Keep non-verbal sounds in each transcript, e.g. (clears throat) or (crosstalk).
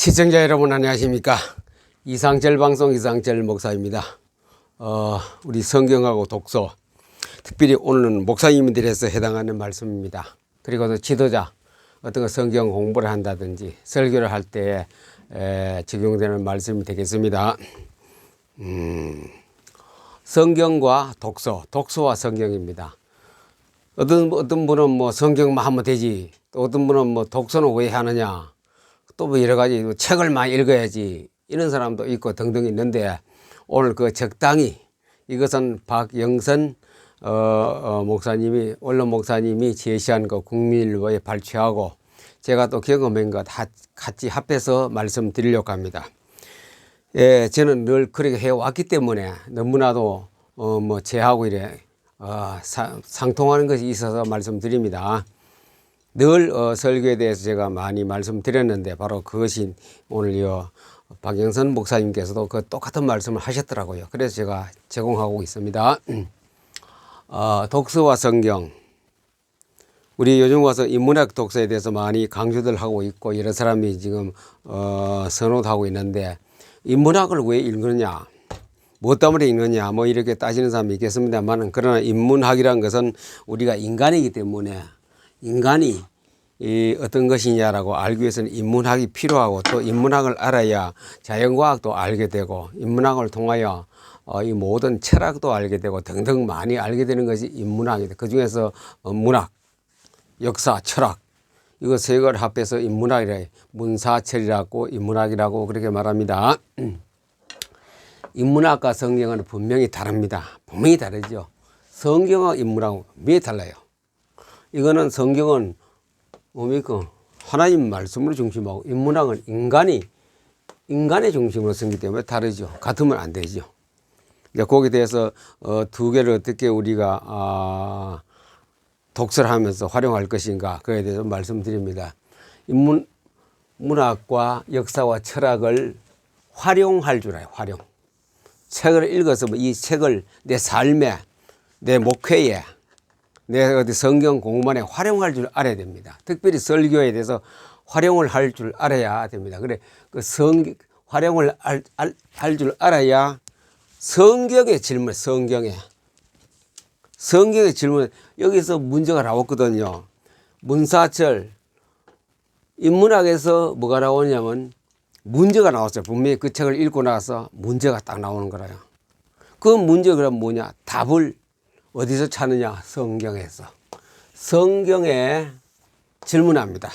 시청자 여러분 안녕하십니까? 이상철 방송 이상철 목사입니다. 어, 우리 성경하고 독서 특별히 오늘은 목사님들에서 해당하는 말씀입니다. 그리고 또 지도자 어떤 거 성경 공부를 한다든지 설교를 할 때에 에, 적용되는 말씀이 되겠습니다. 음, 성경과 독서 독서와 성경입니다. 어떤 어떤 분은 뭐 성경만 하면 되지 또 어떤 분은 뭐 독서는 왜 하느냐 또 뭐 여러 가지 뭐 책을 많이 읽어야지 이런 사람도 있고 등등 있는데 오늘 그 적당히 이것은 박영선 어, 어, 목사님이 원로 목사님이 제시한 그 국민일보에 발췌하고 제가 또 경험한 것다 같이 합해서 말씀드리려고 합니다. 예, 저는 늘 그렇게 해왔기 때문에 너무나도 어, 뭐 제하고 이래 어, 사, 상통하는 것이 있어서 말씀드립니다. 늘 어, 설교에 대해서 제가 많이 말씀드렸는데 바로 그것이 오늘 이 박영선 목사님께서도 그 똑같은 말씀을 하셨더라고요. 그래서 제가 제공하고 있습니다. (clears throat) 어, 독서와 성경. 우리 요즘 와서 인문학 독서에 대해서 많이 강조들 하고 있고 여러 사람이 지금 어, 선호도 하고 있는데 인문학을 왜 읽느냐? 무엇 때문에 읽느냐? 뭐 이렇게 따지는 사람이 있겠습니다만은 그러나 인문학이라는 것은 우리가 인간이기 때문에 인간이 이 어떤 것이냐라고 알기 위해서는 인문학이 필요하고 또 인문학을 알아야 자연과학도 알게 되고 인문학을 통하여 어, 이 모든 철학도 알게 되고 등등 많이 알게 되는 것이 인문학이다. 그 중에서 어, 문학, 역사, 철학 이거 세 개를 합해서 인문학이라 문사철이라고 인문학이라고 그렇게 말합니다. (clears throat) 인문학과 성경은 분명히 다릅니다. 분명히 다르죠. 성경과 인문학은 왜 달라요? 이거는 성경은 뭡니까? 하나님 말씀으로 중심하고 인문학은 인간이 인간의 중심으로 쓰기 때문에 다르죠. 같으면 안 되죠. 이제 거기에 대해서 어, 두 개를 어떻게 우리가 아, 독서를 하면서 활용할 것인가 그에 대해서 말씀드립니다. 인문 문학과 역사와 철학을 활용할 줄 알아요. 활용. 책을 읽어서 뭐이 책을 내 삶에 내 목회에 내 어디 성경 공부만에 활용할 줄 알아야 됩니다. 특별히 설교에 대해서 활용을 할 줄 알아야 됩니다. 그래 그 성 활용을 할줄 알아야 성경의 질문, 성경에 성경의 질문 여기서 문제가 나왔거든요. 문사철 인문학에서 뭐가 나오냐면 문제가 나왔어요. 분명히 그 책을 읽고 나서 문제가 딱 나오는 거라요. 그 문제 그럼 뭐냐? 답을 어디서 찾느냐? 성경에서. 성경에 질문합니다.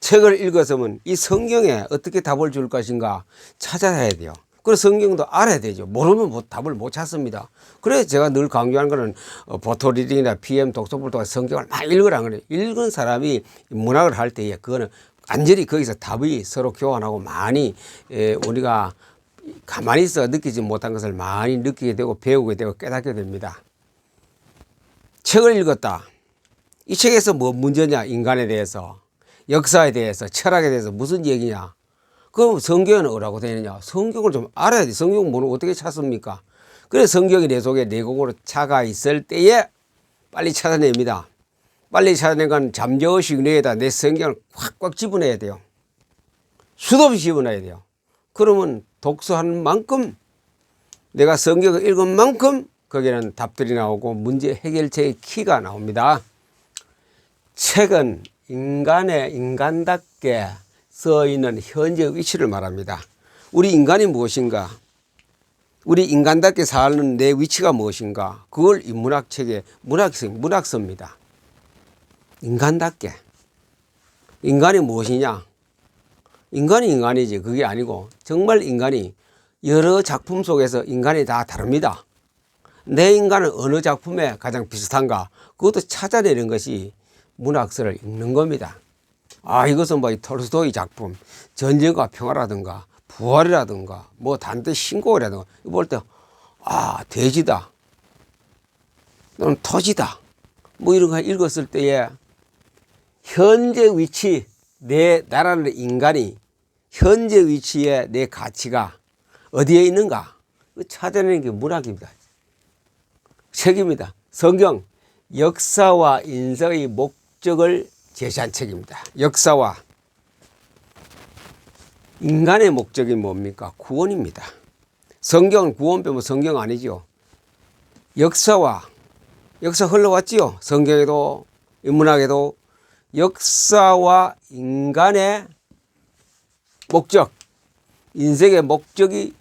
책을 읽어서면 이 성경에 어떻게 답을 줄 것인가 찾아야 돼요. 그래서 성경도 알아야 되죠. 모르면 뭐 답을 못 찾습니다. 그래서 제가 늘 강조하는 거는 어, 보토리딩이나 PM 독서부를 통해 성경을 많이 읽으라 그래요. 읽은 사람이 문학을 할 때에 그거는 완전히 거기서 답이 서로 교환하고 많이 에, 우리가 가만히 있어 느끼지 못한 것을 많이 느끼게 되고 배우게 되고 깨닫게 됩니다. 책을 읽었다. 이 책에서 뭐 문제냐? 인간에 대해서, 역사에 대해서, 철학에 대해서 무슨 얘기냐? 그럼 성경은 뭐라고 되느냐? 성경을 좀 알아야 돼. 성경 뭐는 어떻게 찾습니까? 그래서 성경이 내 속에 내공으로 차가 있을 때에 빨리 찾아냅니다. 빨리 찾아낸 건 잠재의식 내에다 내 성경을 꽉꽉 집어넣어야 돼요. 수도 없이 집어넣어야 돼요. 그러면 독서하는 만큼 내가 성경을 읽은 만큼 거기에는 답들이 나오고 문제 해결책의 키가 나옵니다. 책은 인간의 인간답게 써 있는 현재 위치를 말합니다. 우리 인간이 무엇인가? 우리 인간답게 사는 내 위치가 무엇인가? 그걸 인문학 책에 문학서, 문학서입니다. 인간답게. 인간이 무엇이냐? 인간이 인간이지. 그게 아니고 정말 인간이 여러 작품 속에서 인간이 다 다릅니다. 내 인간은 어느 작품에 가장 비슷한가? 그것도 찾아내는 것이 문학서를 읽는 겁니다. 아, 이것은 뭐 톨스토이 작품, 전쟁과 평화라든가, 부활이라든가, 뭐 단테 신고라든가, 볼 때, 아, 돼지다. 또는 토지다. 뭐 이런 거 읽었을 때에 현재 위치, 내 나라는 인간이 현재 위치에 내 가치가 어디에 있는가? 그 찾아내는 게 문학입니다. 책입니다. 성경 역사와 인생의 목적을 제시한 책입니다. 역사와 인간의 목적이 뭡니까? 구원입니다. 성경은 구원 빼면 성경 아니죠. 역사와 역사 흘러왔지요. 성경에도 인문학에도 역사와 인간의 목적, 인생의 목적이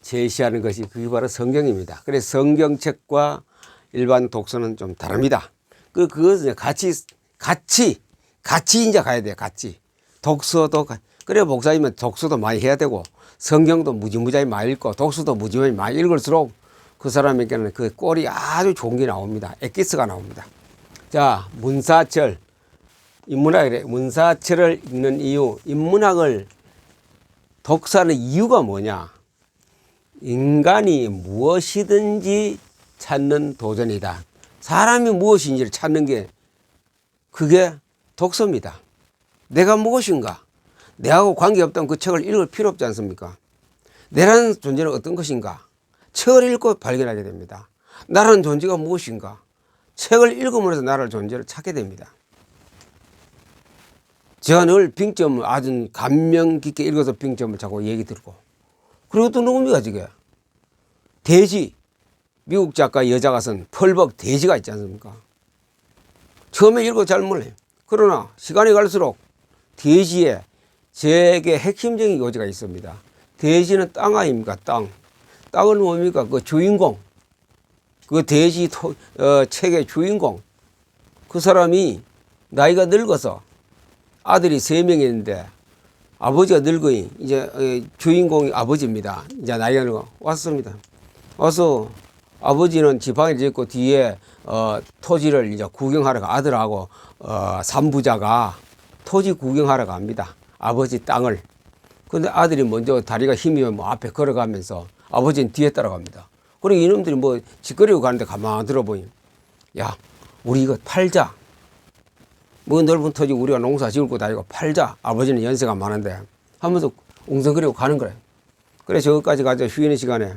제시하는 것이 그게 바로 성경입니다. 그래서 성경책과 일반 독서는 좀 다릅니다. 그 그것은 같이 같이 같이 이제 가야 돼요. 같이 독서도 가- 그래 목사님은 독서도 많이 해야 되고 성경도 무지무지하게 많이 읽고 독서도 무지무지 많이 읽을수록 그 사람에게는 그 꼴이 아주 좋은 게 나옵니다. 엑기스가 나옵니다. 자 문사철 인문학이래 문사철을 읽는 이유 인문학을 독서하는 이유가 뭐냐? 인간이 무엇이든지 찾는 도전이다. 사람이 무엇인지를 찾는 게 그게 독서입니다. 내가 무엇인가? 내하고 관계없던 그 책을 읽을 필요 없지 않습니까? 내라는 존재는 어떤 것인가? 책을 읽고 발견하게 됩니다. 나라는 존재가 무엇인가? 책을 읽음으로써 나라를 존재를 찾게 됩니다. 늘 빙점을 아주 감명 깊게 읽어서 빙점을 자꾸 얘기 들고 그리고 또 누굽니까 지금 돼지 미국 작가 여자가 쓴 펄벅 돼지가 있지 않습니까? 처음에 읽어 잘 몰라요. 그러나 시간이 갈수록 돼지에 제게 핵심적인 요지가 있습니다. 돼지는 땅 아닙니까? 땅. 땅은 뭡니까? 그 주인공. 그 돼지 토, 어, 책의 주인공. 그 사람이 나이가 늙어서 아들이 세 명이 있는데 아버지가 늙으니 이제 어, 주인공이 아버지입니다. 이제 나이가 늙어 왔습니다. 와서 아버지는 지방에 짓고 뒤에 어, 토지를 이제 구경하러 가 아들하고 어, 삼부자가 토지 구경하러 갑니다. 아버지 땅을. 근데 아들이 먼저 다리가 힘이면 뭐 앞에 걸어가면서 아버지는 뒤에 따라갑니다. 그리고 이놈들이 뭐 짓거리고 가는데 가만 들어보니 야 우리 이거 팔자. 뭐 넓은 토지 우리가 농사 지을 거 다니고 팔자. 아버지는 연세가 많은데 하면서 웅성거리고 가는 거예요. 그래 저기까지 가서 휴일 시간에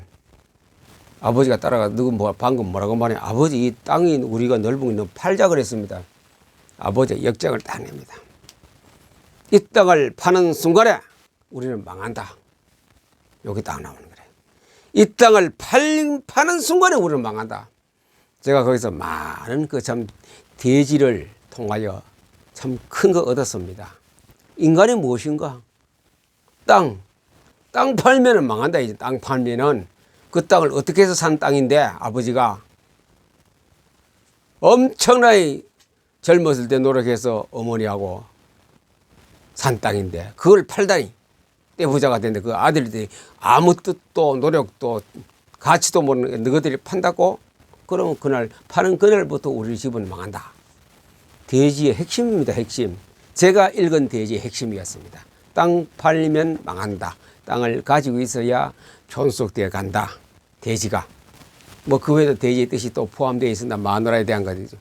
아버지가 따라가 누구 뭐 방금 뭐라고 말해 아버지 이 땅이 우리가 넓은 거 팔자 그랬습니다. 아버지 역장을 딱 냅니다. 이 땅을 파는 순간에 우리는 망한다. 여기 딱 나오는 거래. 이 땅을 팔, 파는 순간에 우리는 망한다. 제가 거기서 많은 그 참 대지를 통하여 참 큰 거 얻었습니다. 인간이 무엇인가? 땅. 땅 팔면은 망한다. 이제 땅 팔면은 그 땅을 어떻게 해서 산 땅인데 아버지가 엄청나게 젊었을 때 노력해서 어머니하고 산 땅인데 그걸 팔다니 떼부자가 됐는데 그 아들들이 아무 뜻도 노력도 가치도 모르는 너희들이 판다고 그러면 그날 파는 그날부터 우리 집은 망한다. 돼지의 핵심입니다. 핵심. 제가 읽은 돼지의 핵심이었습니다. 땅 팔리면 망한다. 땅을 가지고 있어야 존속되어 간다. 돼지가. 뭐 그 외에도 돼지의 뜻이 또 포함되어 있습니다. 마누라에 대한 것이죠.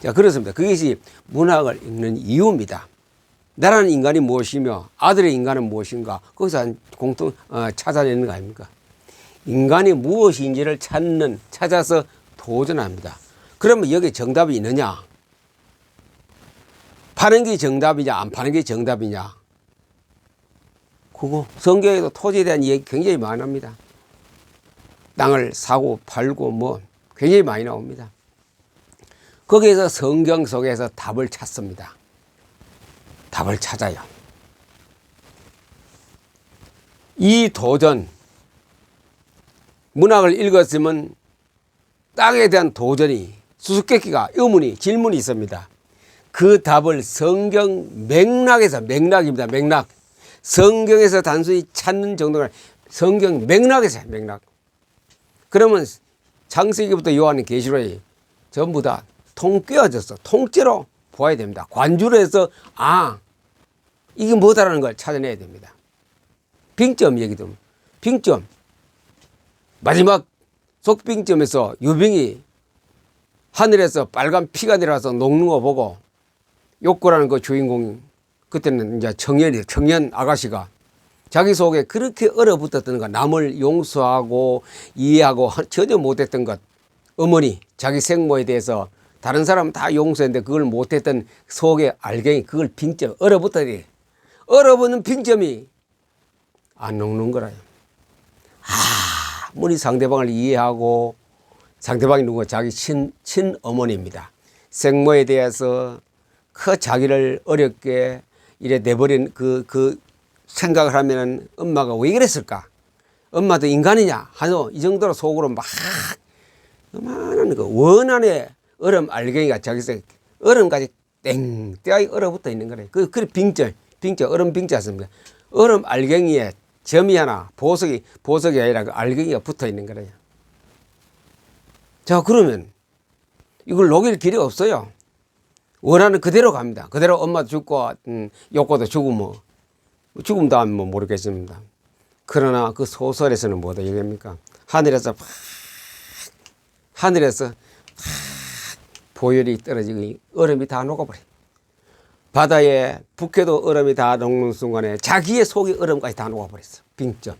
자, 그렇습니다. 그것이 문학을 읽는 이유입니다. 나라는 인간이 무엇이며 아들의 인간은 무엇인가 거기서 한 공통 어, 찾아내는 거 아닙니까? 인간이 무엇인지를 찾는 찾아서 도전합니다. 그러면 여기 정답이 있느냐? 파는 게 정답이냐 안 파는 게 정답이냐? 그거 성경에도 토지에 대한 얘기 굉장히 많이 납니다. 땅을 사고 팔고 뭐 굉장히 많이 나옵니다. 거기에서 성경 속에서 답을 찾습니다. 답을 찾아요. 이 도전, 문학을 읽었으면 땅에 대한 도전이 수수께끼가 의문이 질문이 있습니다. 그 답을 성경 맥락에서 맥락입니다. 맥락. 성경에서 단순히 찾는 정도가 성경 맥락에서 맥락. 그러면 창세기부터 요한의 계시록이 전부 다 통꿰어져서 통째로 보아야 됩니다. 관주로 해서 아 이게 뭐다라는 걸 찾아내야 됩니다. 빙점 얘기 좀 빙점 마지막 속빙점에서 유빙이 하늘에서 빨간 피가 내려와서 녹는 거 보고 욕구라는 그 주인공 그때는 이제 청년이 청년 아가씨가 자기 속에 그렇게 얼어붙었던 것 남을 용서하고 이해하고 하- 전혀 못했던 것 어머니 자기 생모에 대해서 다른 사람은 다 용서했는데 그걸 못했던 속에 알갱이 그걸 빙점 얼어붙어야 돼 얼어붙는 빙점이 안 녹는 거라요. 아무리 상대방을 이해하고 상대방이 누구 자기 친, 친어머니입니다. 생모에 대해서 그 자기를 어렵게 이래 내버린 그, 그 생각을 하면은 엄마가 왜 그랬을까? 엄마도 인간이냐? 하노 이 정도로 속으로 막 많은 그 원한의 얼음 알갱이가 자기서 얼음까지 땡땡하게 얼어붙어 있는 거래. 그, 그 빙절, 빙절, 얼음 빙자 씁니다. 얼음 알갱이에 점이 하나, 보석이, 보석이 아니라 그 알갱이가 붙어 있는 거래요. 자, 그러면 이걸 녹일 길이 없어요. 원하는 그대로 갑니다. 그대로 엄마도 죽고, 음, 욕고도 죽으면, 뭐, 죽음 다음 뭐 모르겠습니다. 그러나 그 소설에서는 뭐다 얘기합니까? 하늘에서 팍, 하늘에서 팍 보혈이 떨어지고 이 얼음이 다 녹아버려. 바다에 북해도 얼음이 다 녹는 순간에 자기의 속의 얼음까지 다 녹아버렸어. 빙점.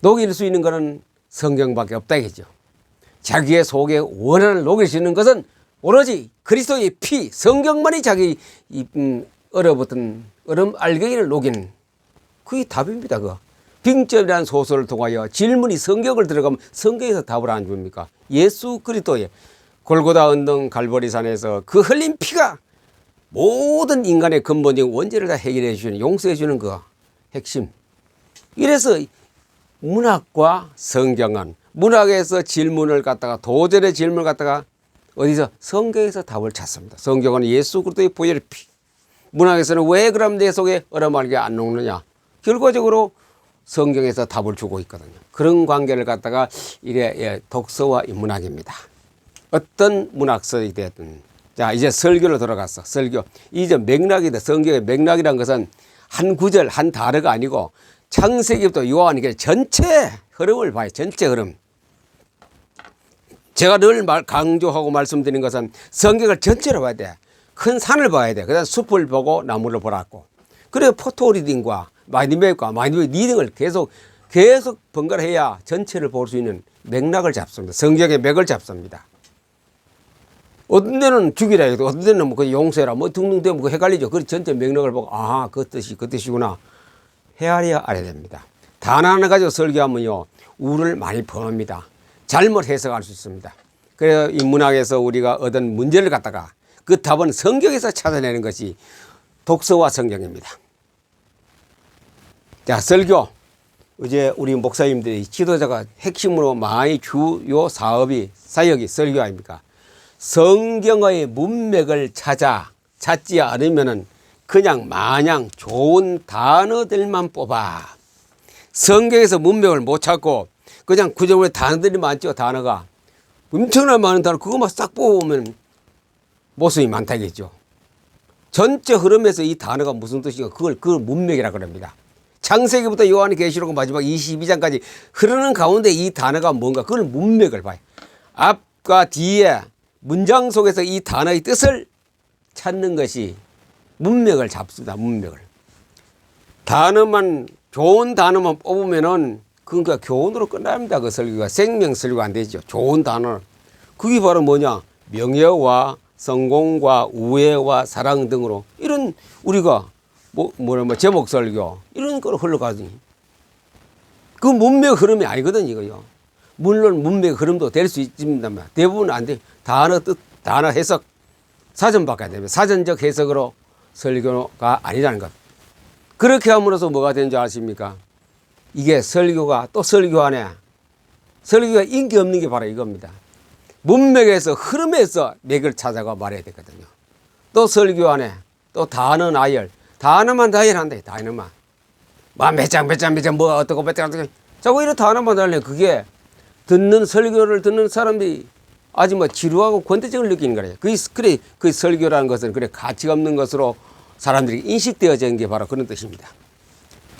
녹일 수 있는 것은 성경밖에 없다 이겠죠. 자기의 속에 원한을 녹일 수 있는 것은 오로지 그리스도의 피, 성경만이 자기 이, 음, 얼어붙은 얼음 알갱이를 녹이는 그게 답입니다. 그 빙점이라는 소설을 통하여 질문이 성경을 들어가면 성경에서 답을 안 줍니까? 예수 그리스도의 골고다 언덕 갈보리산에서 그 흘린 피가 모든 인간의 근본적인 원죄를 다 해결해 주는 용서해 주는 그 핵심. 이래서 문학과 성경은 문학에서 질문을 갖다가 도전의 질문을 갖다가 어디서 성경에서 답을 찾습니다. 성경은 예수 그리스도의 보혈 피. 문학에서는 왜 그럼 내 속에 얼어말게 안 녹느냐? 결과적으로 성경에서 답을 주고 있거든요. 그런 관계를 갖다가 이래 예, 독서와 이 문학입니다. 어떤 문학서이 되든 자 이제 설교로 들어갔어. 설교 이제 맥락이다. 성경의 맥락이란 것은 한 구절 한 단어가 아니고 창세기부터 요한에게 전체 흐름을 봐요. 전체 흐름. 제가 늘 말, 강조하고 말씀드린 것은 성경을 전체로 봐야 돼. 큰 산을 봐야 돼. 그다음 숲을 보고 나무를 보라고. 그래 포토 리딩과 마인드맵과 마인드맵 리딩을 계속 계속 번갈아 해야 전체를 볼 수 있는 맥락을 잡습니다. 성경의 맥을 잡습니다. 어떤 데는 죽이라 해도 어떤 데는 뭐그 용서해라 뭐 등등 되면 그 헷갈리죠. 그 전체 맥락을 보고 아하 그 뜻이 그 뜻이구나 헤아려 알아야 됩니다. 단 하나 가지고 설교하면요 우를 많이 범합니다. 잘못 해석할 수 있습니다. 그래서 이 문학에서 우리가 얻은 문제를 갖다가 그 답은 성경에서 찾아내는 것이 독서와 성경입니다. 자 설교 이제 우리 목사님들이 지도자가 핵심으로 많이 주요 사업이 사역이 설교 아닙니까? 성경의 문맥을 찾아 찾지 않으면은 그냥 마냥 좋은 단어들만 뽑아. 성경에서 문맥을 못 찾고 그냥 구조물에 단어들이 많죠, 단어가. 엄청나게 많은 단어, 그것만 싹 뽑으면 모습이 많다겠죠. 전체 흐름에서 이 단어가 무슨 뜻인가, 그걸, 그걸 문맥이라 그럽니다. 창세기부터 요한의 계시록 마지막 22장까지 흐르는 가운데 이 단어가 뭔가, 그걸 문맥을 봐요. 앞과 뒤에 문장 속에서 이 단어의 뜻을 찾는 것이 문맥을 잡습니다. 문맥을. 단어만 좋은 단어만 뽑으면은 그러니까 교훈으로 끝납니다. 그 설교가 생명 설교가 안 되죠. 좋은 단어. 그게 바로 뭐냐? 명예와 성공과 우애와 사랑 등으로 이런 우리가 뭐 뭐라 뭐 제목 설교 이런 거로 흘러가더니 그 문맥 흐름이 아니거든 이거요. 물론 문맥 흐름도 될 수 있습니다만 대부분 안 돼. 단어 뜻, 단어 해석 사전 바꿔야 됩니다. 사전적 해석으로 설교가 아니라는 것. 그렇게 함으로써 뭐가 되는 줄 아십니까? 이게 설교가 또 설교 안에 설교가 인기 없는 게 바로 이겁니다. 문맥에서 흐름에서 맥을 찾아가 말해야 되거든요. 또 설교 안에 또 단어 나열 단어만 나열한다 단어만 뭐몇장 몇 장 몇 장 뭐 어떻고 몇 장 어떻고 자꾸 이런 단어만 달래 그게 듣는 설교를 듣는 사람들이 아주 뭐 지루하고 권태적을 느끼는 거예요. 그 그래 그 설교라는 것은 그래 가치가 없는 것으로 사람들이 인식되어져 있는 게 바로 그런 뜻입니다.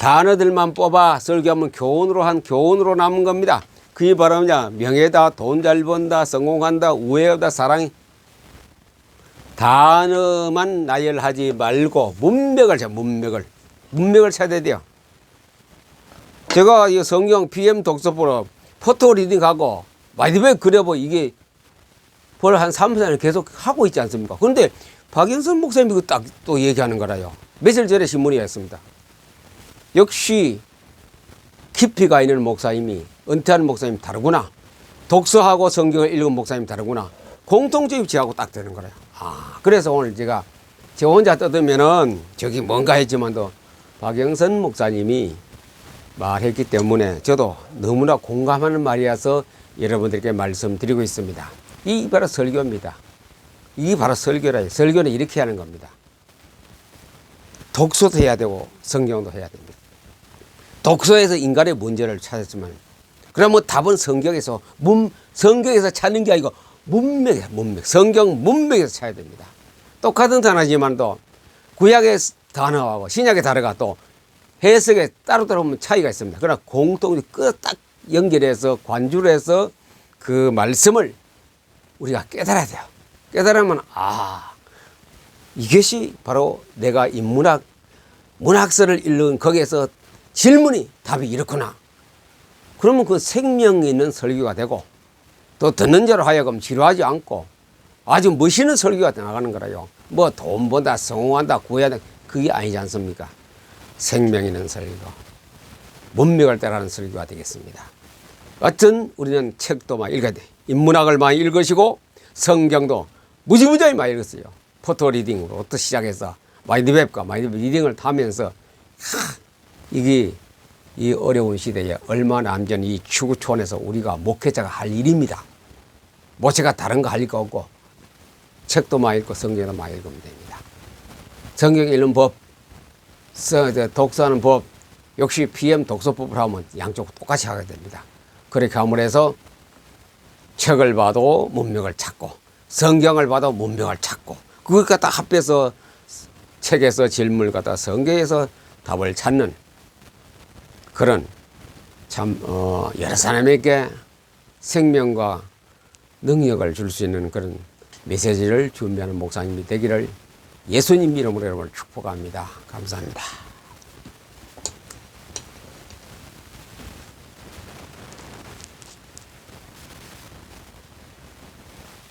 단어들만 뽑아 설교하면 교훈으로 한 교훈으로 남은 겁니다. 그게 바로 뭐냐 명예다, 돈 잘 번다, 성공한다, 우애하다, 사랑. 단어만 나열하지 말고 문맥을 찾 문맥을 문맥을 찾아야 돼요. 제가 이 성경 PM 독서보러 포토 리딩하고 마이드백 그려보 이게 벌한 3, 4년 계속 하고 있지 않습니까? 그런데 박영선 목사님이 딱 또 얘기하는 거라요. 며칠 전에 신문이었습니다. 역시 깊이가 있는 목사님이 은퇴하는 목사님 다르구나. 독서하고 성경을 읽은 목사님 다르구나. 공통점이 지하고 딱 되는 거래요. 아, 그래서 오늘 제가 저 혼자 떠들면은 저기 뭔가 했지만도 박영선 목사님이 말했기 때문에 저도 너무나 공감하는 말이어서 여러분들께 말씀드리고 있습니다. 이 바로 설교입니다. 이 바로 설교라. 설교는 이렇게 하는 겁니다. 독서도 해야 되고 성경도 해야 됩니다. 독서에서 인간의 문제를 찾았지만 그러면 답은 성경에서 문 성경에서 찾는 게 아니고 문맥에서 문맥 성경 문맥에서 찾아야 됩니다. 똑같은 단어지만도 구약의 단어하고 신약의 단어가 또 해석에 따로따로 보면 차이가 있습니다. 그러나 공통이 끄딱 연결해서 관주를 해서 그 말씀을 우리가 깨달아야 돼요. 깨달으면 아 이것이 바로 내가 인문학 문학서를 읽는 거기에서 질문이 답이 이렇구나. 그러면 그 생명 있는 설교가 되고 또 듣는 자로 하여금 지루하지 않고 아주 멋있는 설교가 나가는 거라요. 뭐 돈 번다, 성공한다, 구해야 다 그게 아니지 않습니까? 생명 있는 설교. 문맥을 따라하는 설교가 되겠습니다. 어떤 우리는 책도 많이 읽어야 돼. 인문학을 많이 읽으시고 성경도 무지무지하게 많이 읽었어요. 포토 리딩으로부터 시작해서 마인드맵과 마인드 리딩을 타면서 하, 이게 이 어려운 시대에 얼마 남전 이 추구촌에서 우리가 목회자가 할 일입니다. 모세가 다른 거 할 거 없고 책도 많이 읽고 성경도 많이 읽으면 됩니다. 성경 읽는 법, 독서하는 법, 역시 PM 독서법을 하면 양쪽 똑같이 하게 됩니다. 그렇게 함으로 해서 책을 봐도 문맥을 찾고 성경을 봐도 문맥을 찾고 그걸 갖다 합해서 책에서 질문을 갖다 성경에서 답을 찾는 그런 참 어, 여러 사람에게 생명과 능력을 줄 수 있는 그런 메시지를 준비하는 목사님이 되기를 예수님 이름으로 여러분을 축복합니다. 감사합니다.